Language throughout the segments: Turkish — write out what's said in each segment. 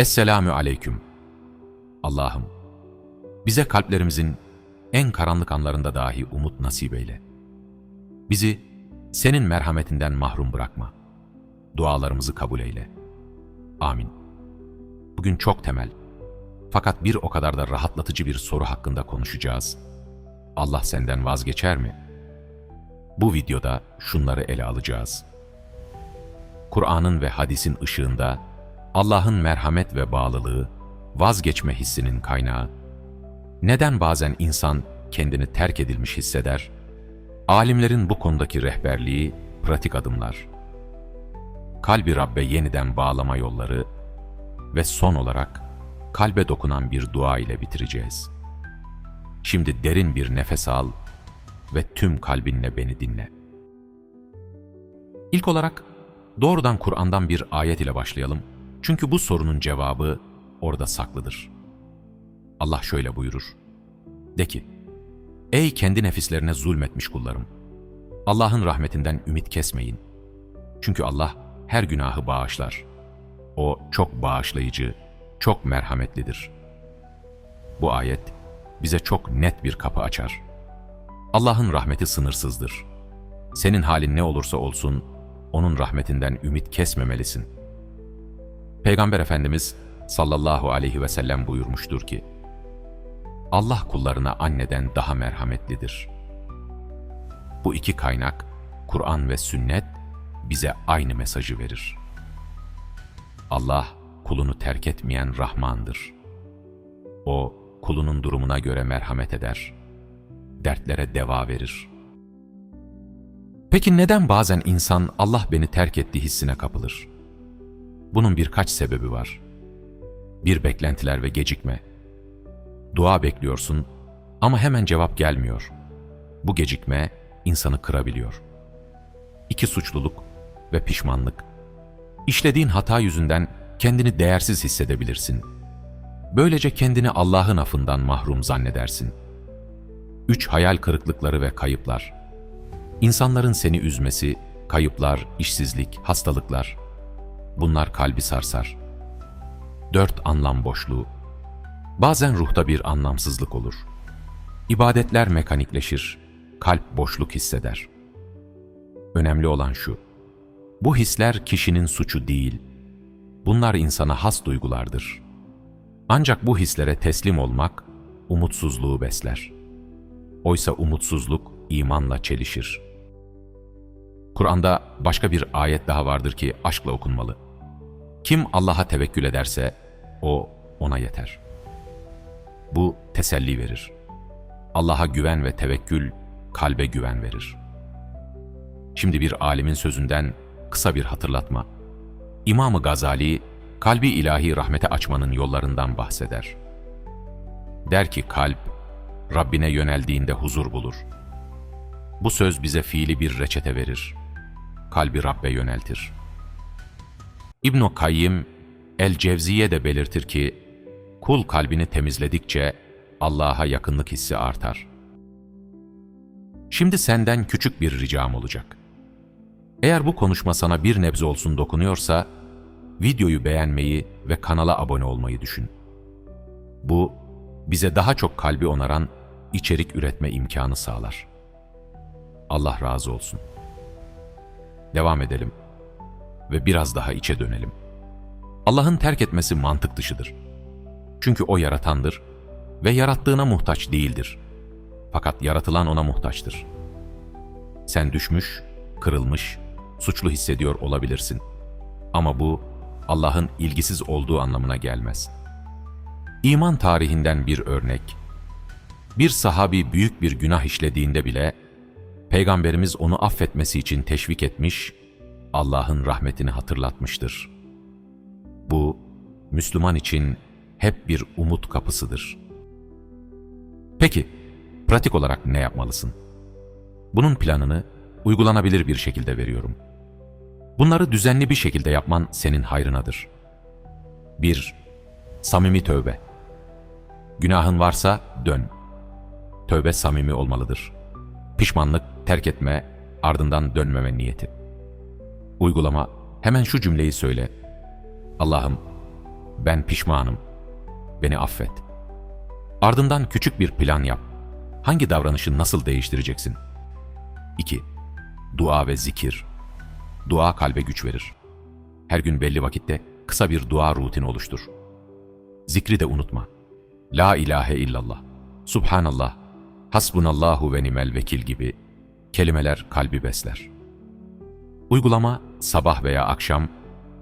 Esselamü aleyküm. Allah'ım, bize kalplerimizin en karanlık anlarında dahi umut nasip eyle. Bizi senin merhametinden mahrum bırakma. Dualarımızı kabul eyle. Amin. Bugün çok temel, fakat bir o kadar da rahatlatıcı bir soru hakkında konuşacağız. Allah senden vazgeçer mi? Bu videoda şunları ele alacağız. Kur'an'ın ve hadisin ışığında Allah'ın merhamet ve bağlılığı, vazgeçme hissinin kaynağı, neden bazen insan kendini terk edilmiş hisseder, alimlerin bu konudaki rehberliği, pratik adımlar, kalbi Rabbe yeniden bağlama yolları ve son olarak kalbe dokunan bir dua ile bitireceğiz. Şimdi derin bir nefes al ve tüm kalbinle beni dinle. İlk olarak doğrudan Kur'an'dan bir ayet ile başlayalım. Çünkü bu sorunun cevabı orada saklıdır. Allah şöyle buyurur. De ki, Ey kendi nefislerine zulmetmiş kullarım! Allah'ın rahmetinden ümit kesmeyin. Çünkü Allah her günahı bağışlar. O çok bağışlayıcı, çok merhametlidir. Bu ayet bize çok net bir kapı açar. Allah'ın rahmeti sınırsızdır. Senin halin ne olursa olsun, onun rahmetinden ümit kesmemelisin. Peygamber Efendimiz sallallahu aleyhi ve sellem buyurmuştur ki, Allah kullarına anneden daha merhametlidir. Bu iki kaynak, Kur'an ve sünnet, bize aynı mesajı verir. Allah, kulunu terk etmeyen Rahmandır. O, kulunun durumuna göre merhamet eder. Dertlere deva verir. Peki neden bazen insan Allah beni terk etti hissine kapılır? Bunun birkaç sebebi var. Bir beklentiler ve gecikme. Dua bekliyorsun ama hemen cevap gelmiyor. Bu gecikme insanı kırabiliyor. İki suçluluk ve pişmanlık. İşlediğin hata yüzünden kendini değersiz hissedebilirsin. Böylece kendini Allah'ın afından mahrum zannedersin. Üç hayal kırıklıkları ve kayıplar. İnsanların seni üzmesi, kayıplar, işsizlik, hastalıklar. Bunlar kalbi sarsar. Dört anlam boşluğu. Bazen ruhta bir anlamsızlık olur. İbadetler mekanikleşir, kalp boşluk hisseder. Önemli olan şu, bu hisler kişinin suçu değil, bunlar insana has duygulardır. Ancak bu hislere teslim olmak, umutsuzluğu besler. Oysa umutsuzluk imanla çelişir. Kur'an'da başka bir ayet daha vardır ki aşkla okunmalı. Kim Allah'a tevekkül ederse, o ona yeter. Bu teselli verir. Allah'a güven ve tevekkül, kalbe güven verir. Şimdi bir alimin sözünden kısa bir hatırlatma. İmam-ı Gazali, kalbi ilahi rahmete açmanın yollarından bahseder. Der ki kalp, Rabbine yöneldiğinde huzur bulur. Bu söz bize fiili bir reçete verir. Kalbi Rabbe yöneltir. İbn-i Kayyim, El-Cevziye de belirtir ki, kul kalbini temizledikçe Allah'a yakınlık hissi artar. Şimdi senden küçük bir ricam olacak. Eğer bu konuşma sana bir nebze olsun dokunuyorsa, videoyu beğenmeyi ve kanala abone olmayı düşün. Bu, bize daha çok kalbi onaran içerik üretme imkanı sağlar. Allah razı olsun. Devam edelim ve biraz daha içe dönelim. Allah'ın terk etmesi mantık dışıdır. Çünkü O yaratandır ve yarattığına muhtaç değildir. Fakat yaratılan O'na muhtaçtır. Sen düşmüş, kırılmış, suçlu hissediyor olabilirsin. Ama bu Allah'ın ilgisiz olduğu anlamına gelmez. İman tarihinden bir örnek. Bir sahabi büyük bir günah işlediğinde bile Peygamberimiz onu affetmesi için teşvik etmiş, Allah'ın rahmetini hatırlatmıştır. Bu, Müslüman için hep bir umut kapısıdır. Peki, pratik olarak ne yapmalısın? Bunun planını uygulanabilir bir şekilde veriyorum. Bunları düzenli bir şekilde yapman senin hayrınadır. 1. Samimi tövbe. Günahın varsa dön. Tövbe samimi olmalıdır. Pişmanlık, terk etme, ardından dönmeme niyeti. Uygulama, hemen şu cümleyi söyle. Allah'ım, ben pişmanım. Beni affet. Ardından küçük bir plan yap. Hangi davranışı nasıl değiştireceksin? 2. Dua ve zikir. Dua kalbe güç verir. Her gün belli vakitte kısa bir dua rutini oluştur. Zikri de unutma. La ilahe illallah, Subhanallah, Hasbunallahu ve nimel vekil gibi kelimeler kalbi besler. Uygulama sabah veya akşam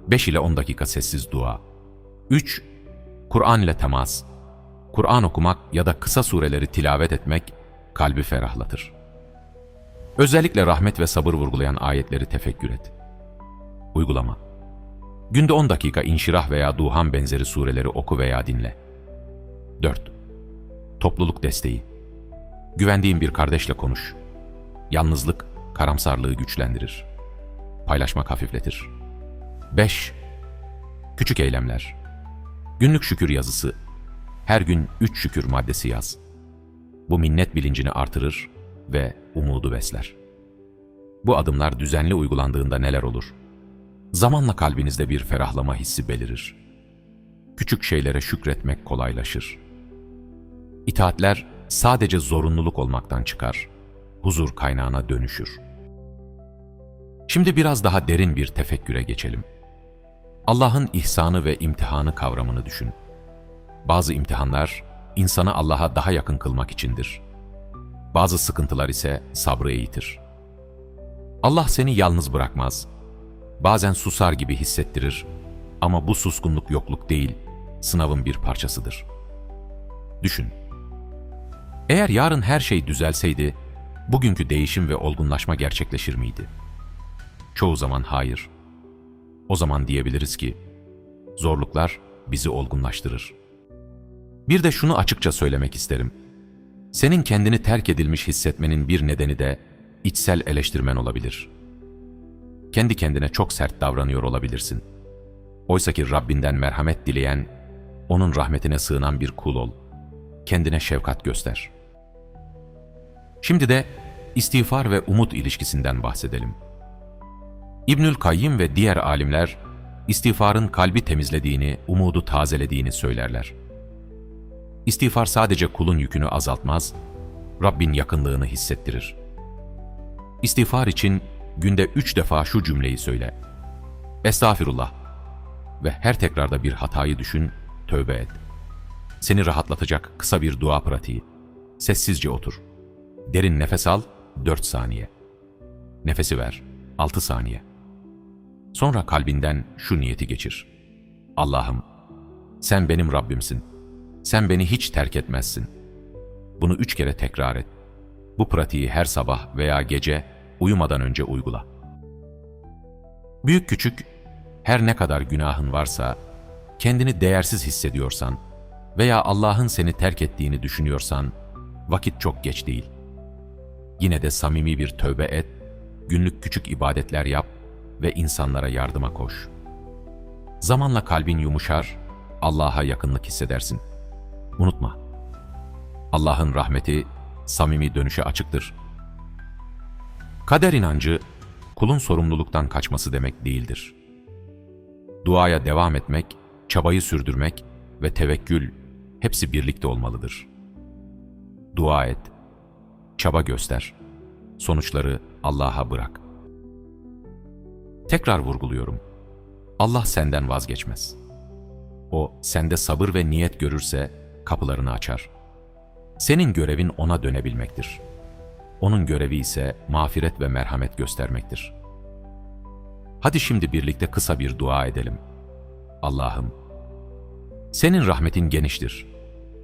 5 ile 10 dakika sessiz dua. 3. Kur'an ile temas. Kur'an okumak ya da kısa sureleri tilavet etmek kalbi ferahlatır. Özellikle rahmet ve sabır vurgulayan ayetleri tefekkür et. Uygulama. Günde 10 dakika inşirah veya duhan benzeri sureleri oku veya dinle. 4. Topluluk desteği. Güvendiğin bir kardeşle konuş. Yalnızlık, karamsarlığı güçlendirir. Paylaşmak hafifletir. 5. Küçük eylemler. Günlük şükür yazısı. Her gün 3 şükür maddesi yaz. Bu minnet bilincini artırır ve umudu besler. Bu adımlar düzenli uygulandığında neler olur? Zamanla kalbinizde bir ferahlama hissi belirir. Küçük şeylere şükretmek kolaylaşır. İtaatler sadece zorunluluk olmaktan çıkar, huzur kaynağına dönüşür. Şimdi biraz daha derin bir tefekküre geçelim. Allah'ın ihsanı ve imtihanı kavramını düşün. Bazı imtihanlar insanı Allah'a daha yakın kılmak içindir. Bazı sıkıntılar ise sabrı eğitir. Allah seni yalnız bırakmaz. Bazen susar gibi hissettirir ama bu suskunluk yokluk değil, sınavın bir parçasıdır. Düşün. Eğer yarın her şey düzelseydi, bugünkü değişim ve olgunlaşma gerçekleşir miydi? Çoğu zaman hayır. O zaman diyebiliriz ki, zorluklar bizi olgunlaştırır. Bir de şunu açıkça söylemek isterim. Senin kendini terk edilmiş hissetmenin bir nedeni de içsel eleştirmen olabilir. Kendi kendine çok sert davranıyor olabilirsin. Oysa ki Rabbinden merhamet dileyen, onun rahmetine sığınan bir kul ol. Kendine şefkat göster. Şimdi de istiğfar ve umut ilişkisinden bahsedelim. İbnül Kayyim ve diğer alimler, istiğfarın kalbi temizlediğini, umudu tazelediğini söylerler. İstiğfar sadece kulun yükünü azaltmaz, Rabbin yakınlığını hissettirir. İstiğfar için günde üç defa şu cümleyi söyle. Estağfirullah ve her tekrarda bir hatayı düşün, tövbe et. Seni rahatlatacak kısa bir dua pratiği. Sessizce otur. Derin nefes al, 4 saniye. Nefesi ver, 6 saniye. Sonra kalbinden şu niyeti geçir. Allah'ım, sen benim Rabbimsin. Sen beni hiç terk etmezsin. Bunu üç kere tekrar et. Bu pratiği her sabah veya gece uyumadan önce uygula. Büyük küçük, her ne kadar günahın varsa, kendini değersiz hissediyorsan veya Allah'ın seni terk ettiğini düşünüyorsan, vakit çok geç değil. Yine de samimi bir tövbe et, günlük küçük ibadetler yap ve insanlara yardıma koş. Zamanla kalbin yumuşar, Allah'a yakınlık hissedersin. Unutma, Allah'ın rahmeti samimi dönüşe açıktır. Kader inancı, kulun sorumluluktan kaçması demek değildir. Duaya devam etmek, çabayı sürdürmek ve tevekkül hepsi birlikte olmalıdır. Dua et, çaba göster, sonuçları Allah'a bırak. Tekrar vurguluyorum. Allah senden vazgeçmez. O sende sabır ve niyet görürse kapılarını açar. Senin görevin ona dönebilmektir. Onun görevi ise mağfiret ve merhamet göstermektir. Hadi şimdi birlikte kısa bir dua edelim. Allah'ım, senin rahmetin geniştir.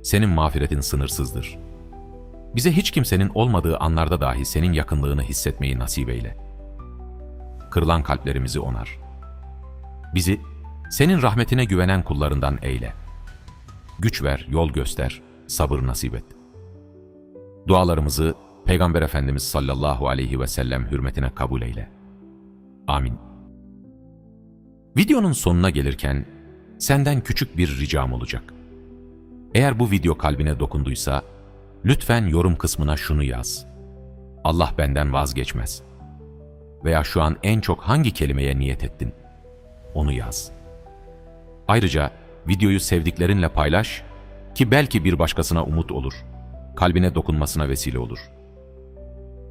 Senin mağfiretin sınırsızdır. Bize hiç kimsenin olmadığı anlarda dahi senin yakınlığını hissetmeyi nasip eyle. Kırılan kalplerimizi onar. Bizi senin rahmetine güvenen kullarından eyle. Güç ver, yol göster, sabır nasip et. Dualarımızı Peygamber Efendimiz sallallahu aleyhi ve sellem hürmetine kabul eyle. Amin. Videonun sonuna gelirken senden küçük bir ricam olacak. Eğer bu video kalbine dokunduysa, lütfen yorum kısmına şunu yaz. Allah benden vazgeçmez. Veya şu an en çok hangi kelimeye niyet ettin? Onu yaz. Ayrıca videoyu sevdiklerinle paylaş ki belki bir başkasına umut olur. Kalbine dokunmasına vesile olur.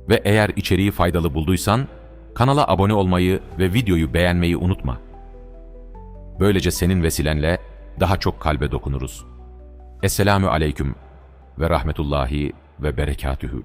Ve eğer içeriği faydalı bulduysan kanala abone olmayı ve videoyu beğenmeyi unutma. Böylece senin vesilenle daha çok kalbe dokunuruz. Esselamü aleyküm ve rahmetullahi ve berekatühü.